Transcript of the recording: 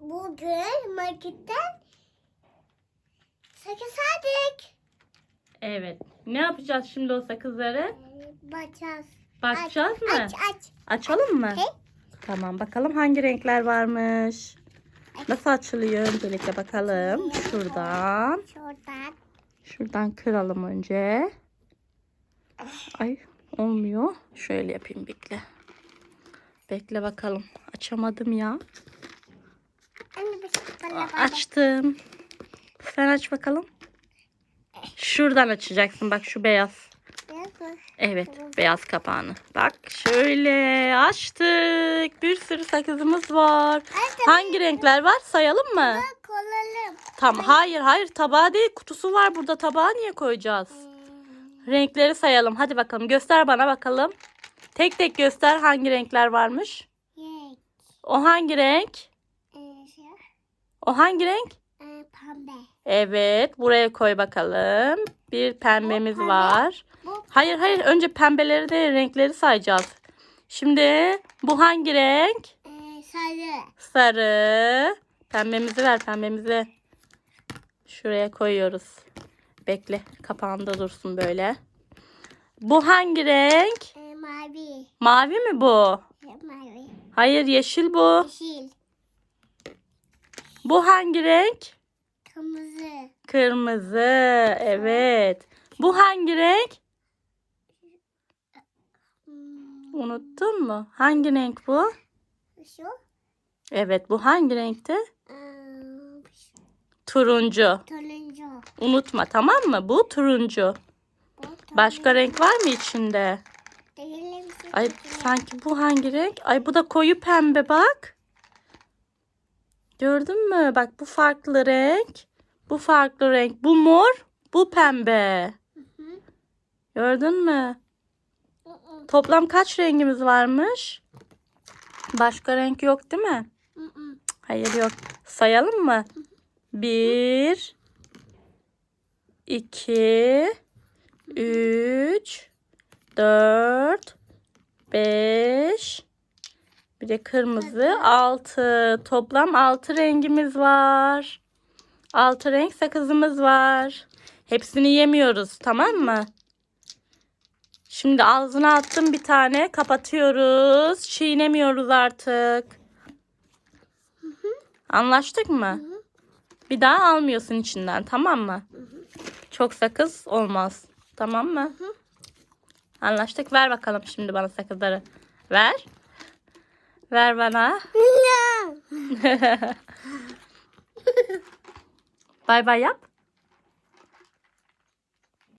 bugün marketten sakız aldık. Evet. Ne yapacağız şimdi o sakızları? Bakacağız. Bakacağız aç, mı? Aç aç. Açalım mı? He? Tamam bakalım hangi renkler varmış. Nasıl açılıyor? Öncelikle bakalım. Şuradan. Şuradan. Şuradan kıralım önce. Ay olmuyor. Şöyle yapayım bekle. Bekle bakalım. Açamadım ya. Anne bir bana Aa, bana. Açtım. Sen aç bakalım. Şuradan açacaksın. Bak şu beyaz. Evet, beyaz kapağını. Bak şöyle açtık. Bir sürü sakızımız var. Hangi renkler var? Sayalım mı? Tamam. Hayır, hayır. Tabağı değil. Kutusu var burada. Tabağı niye koyacağız? Renkleri sayalım. Hadi bakalım. Göster bana bakalım. Tek tek göster hangi renkler varmış. O hangi renk? O hangi renk? ee, pembe. Evet, buraya koy bakalım. Bir pembemiz pembe. var. Bu Hayır, hayır. Önce pembeleri de renkleri sayacağız. Şimdi bu hangi renk? ee, sarı. Sarı. Pembemizi ver, pembemizi. Şuraya koyuyoruz. Bekle, kapağında dursun böyle. Bu hangi renk? Ee, mavi. Mavi mi bu? Mavi. Hayır, yeşil bu. Yeşil. Bu hangi renk? Kırmızı. Kırmızı. Evet. Bu hangi renk? Hmm, Unuttun mu? Hangi renk bu? şu. Evet, bu hangi renkti? Ee. Turuncu. Turuncu. Unutma, tamam mı? Bu turuncu. Bu turuncu. Başka renk var mı içinde? Değil? Ay sanki bu hangi renk? Ay bu da koyu pembe bak. Gördün mü? Bak bu farklı renk. Bu farklı renk. Bu mor, bu pembe. Hı. Gördün mü? Hı hı. Toplam kaç rengimiz varmış? Başka renk yok değil mi? Hı hı. Hayır yok. Sayalım mı? Bir, iki, üç, dört, beş, bir de kırmızı, altı. Toplam altı rengimiz var. Altı renk sakızımız var. Hepsini yemiyoruz tamam mı? Şimdi ağzına attım bir tane. Kapatıyoruz. Çiğnemiyoruz artık. Anlaştık mı? Bir daha almıyorsun içinden tamam mı? Çok sakız olmaz. Tamam mı? Anlaştık. Ver bakalım şimdi bana sakızları. Ver. Ver bana. Bay bay yap.